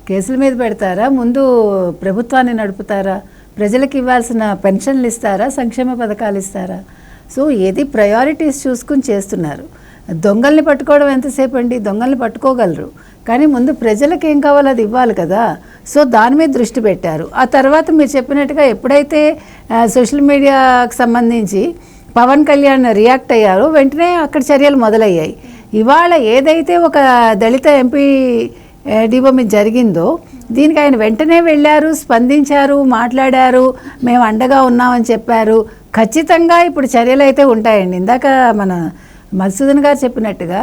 కేసుల మీద పెడతారా? ముందు ప్రభుత్వాన్ని నడుపుతారా? ప్రజలకు ఇవ్వాల్సిన పెన్షన్లు ఇస్తారా? సంక్షేమ పథకాలు ఇస్తారా? సో ఏది ప్రయారిటీస్ చూసుకుని చేస్తున్నారు. దొంగల్ని పట్టుకోవడం ఎంతసేపు అండి? దొంగల్ని పట్టుకోగలరు. కానీ ముందు ప్రజలకు ఏం కావాలో అది ఇవ్వాలి కదా. సో దాని మీద దృష్టి పెట్టారు. ఆ తర్వాత మీరు చెప్పినట్టుగా ఎప్పుడైతే సోషల్ మీడియాకి సంబంధించి పవన్ కళ్యాణ్ రియాక్ట్ అయ్యారో వెంటనే అక్కడ చర్యలు మొదలయ్యాయి. ఇవాళ ఏదైతే ఒక దళిత ఎంపీ డివో మీద జరిగిందో దీనికి ఆయన వెంటనే వెళ్ళారు స్పందించారు మాట్లాడారు మేము అండగా ఉన్నామని చెప్పారు. ఖచ్చితంగా ఇప్పుడు చర్యలు అయితే ఉంటాయండి. ఇందాక మన మధుసూదన్ గారు చెప్పినట్టుగా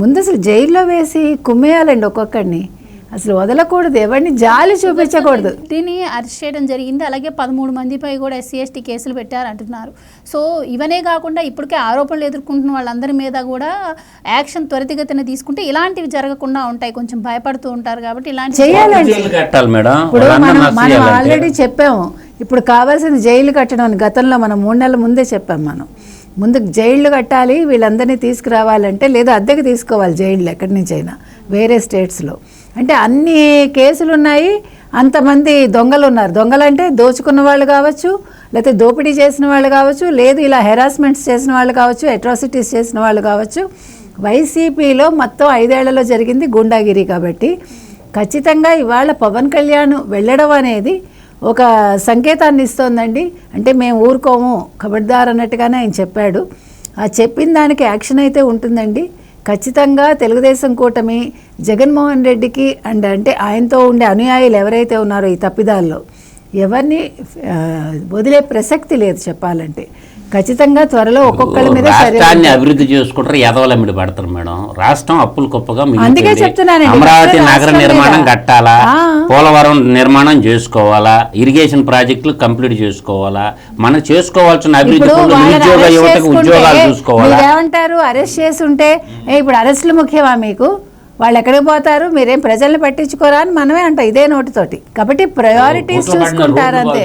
ముందు అసలు జైల్లో వేసి కుమ్మేయాలండి ఒక్కొక్కడిని. అసలు వదలకూడదు ఎవరిని జాలి చూపించకూడదు. దీన్ని అరెస్ట్ చేయడం జరిగింది. అలాగే పదమూడు మందిపై కూడా ఎస్సీ ఎస్టీ కేసులు పెట్టారు అంటున్నారు సో ఇవనే కాకుండా ఇప్పటికే ఆరోపణలు ఎదుర్కొంటున్న వాళ్ళందరి మీద కూడా యాక్షన్ త్వరితగతిన తీసుకుంటే ఇలాంటివి జరగకుండా ఉంటాయి. కొంచెం భయపడుతూ ఉంటారు కాబట్టి ఇలాంటి చేయాలండి. ఇప్పుడు మనం మనం. ఆల్రెడీ చెప్పాము. ఇప్పుడు కావాల్సింది జైలు కట్టడం అని గతంలో మనం మూడు నెలల ముందే చెప్పాం మనం. ముందు జైళ్ళు కట్టాలి వీళ్ళందరినీ తీసుకురావాలంటే లేదా అద్దెకి తీసుకోవాలి జైళ్ళు ఎక్కడి నుంచి అయినా వేరే స్టేట్స్లో. అంటే అన్ని కేసులు ఉన్నాయి అంతమంది దొంగలు ఉన్నారు దొంగలు అంటే దోచుకున్న వాళ్ళు కావచ్చు లేకపోతే దోపిడీ చేసిన వాళ్ళు కావచ్చు లేదు ఇలా హెరాస్మెంట్స్ చేసిన వాళ్ళు కావచ్చు అట్రాసిటీస్ చేసిన వాళ్ళు కావచ్చు. వైసీపీలో మొత్తం ఐదేళ్ళలో జరిగింది గుండాగిరి కాబట్టి ఖచ్చితంగా ఇవాళ పవన్ కళ్యాణ్ వెళ్ళడం అనేది ఒక సంకేతాన్ని ఇస్తోందండి. అంటే మేము ఊరుకోము ఖబర్దార్ అన్నట్టుగానే ఆయన చెప్పాడు. ఆ చెప్పిన దానికి యాక్షన్ అయితే ఉంటుందండి. ఖచ్చితంగా తెలుగుదేశం కూటమి జగన్మోహన్ రెడ్డికి అండ్ అంటే ఆయనతో ఉండే అనుయాయులు ఎవరైతే ఉన్నారో ఈ తప్పిదాల్లో ఎవరిని వదిలే ప్రసక్తి లేదు చెప్పాలంటే. ఖచ్చితంగా త్వరలో ఒక్కొక్కరి మీద రాష్ట్రాన్ని అభివృద్ధి చేసుకుంటారు ఎదవలమ్మిడి పడతారు మేడం. రాష్ట్రం అప్పులు కుప్పగా అందుకే. చెప్తున్నానండి, అమరావతి నగర నిర్మాణం. కట్టాలా. పోలవరం నిర్మాణం చేసుకోవాలా? ఇరిగేషన్ ప్రాజెక్టులు కంప్లీట్ చేసుకోవాలా? మనం చేసుకోవాల్సిన అభివృద్ధి నిరుద్యోగ యువతకు ఉద్యోగాలు చూసుకోవాలా? మీరేమంటారు? అరెస్ట్ చేసి ఉంటే "ఏ, ఇప్పుడు అరెస్టులు ముఖ్యమా మీకు? వాళ్ళు ఎక్కడికి పోతారు? మీరేం ప్రజల్ని పట్టించుకోరా అని మనమే అంటాం ఇదే నోటితోటి. కాబట్టి ప్రయారిటీస్ చూసుకుంటారు అంతే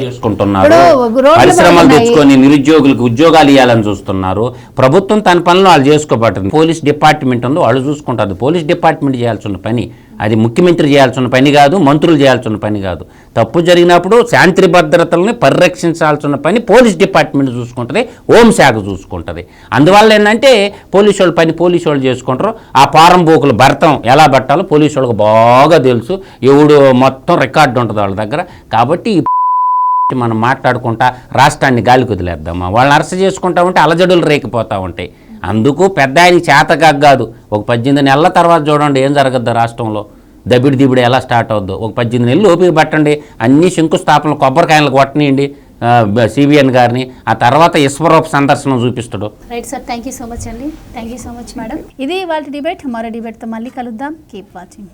పరిశ్రమలు. తెచ్చుకొని నిరుద్యోగులకు ఉద్యోగాలు ఇవ్వాలని చూస్తున్నారు. ప్రభుత్వం తన పనులు వాళ్ళు చేసుకోబట్టింది. పోలీస్ డిపార్ట్మెంట్ ఉందో వాళ్ళు చూసుకుంటారు. పోలీస్ డిపార్ట్మెంట్ చేయాల్సిన పని అది ముఖ్యమంత్రి చేయాల్సిన పని కాదు మంత్రులు చేయాల్సిన పని కాదు. తప్పు జరిగినప్పుడు శాంతి భద్రతల్ని పరిరక్షించాల్సిన పని పోలీస్ డిపార్ట్మెంట్ చూసుకుంటుంది హోంశాఖ చూసుకుంటుంది. అందువల్ల ఏంటంటే పోలీసు వాళ్ళ పని పోలీసు వాళ్ళు చేసుకుంటారు. ఆ పారం బోకులు భర్తం ఎలా పట్టాలో పోలీసు వాళ్ళకి బాగా తెలుసు. ఎవడు మొత్తం రికార్డు ఉంటుంది వాళ్ళ దగ్గర. కాబట్టి మనం మాట్లాడుకుంటా రాష్ట్రాన్ని గాలి కుదిలేద్దామా వాళ్ళని అరెస్ట్ చేసుకుంటా ఉంటే అలజడులు రేకిపోతూ ఉంటాయి. అందుకు పెద్ద ఆయన చేతగా కాదు. ఒక పద్దెనిమిది నెలల తర్వాత చూడండి ఏం జరగద్దు రాష్ట్రంలో. దబిడి దిబిడి ఎలా స్టార్ట్ అవుద్దో. ఒక పద్దెనిమిది నెలలు ఓపిక పట్టండి. అన్ని శంకుస్థాపనలు కొబ్బరికాయలు కొట్టనియండి సిబిఎన్ గారిని. ఆ తర్వాత ఈశ్వరూప సందర్శనం చూపిస్తాడు. Right sir thank you so much అండి. Thank you so much madam. ఇది వాళ్ళ డిబేట్ మరో డిబేట్తో మళ్ళీ కలుద్దాం. Keep watching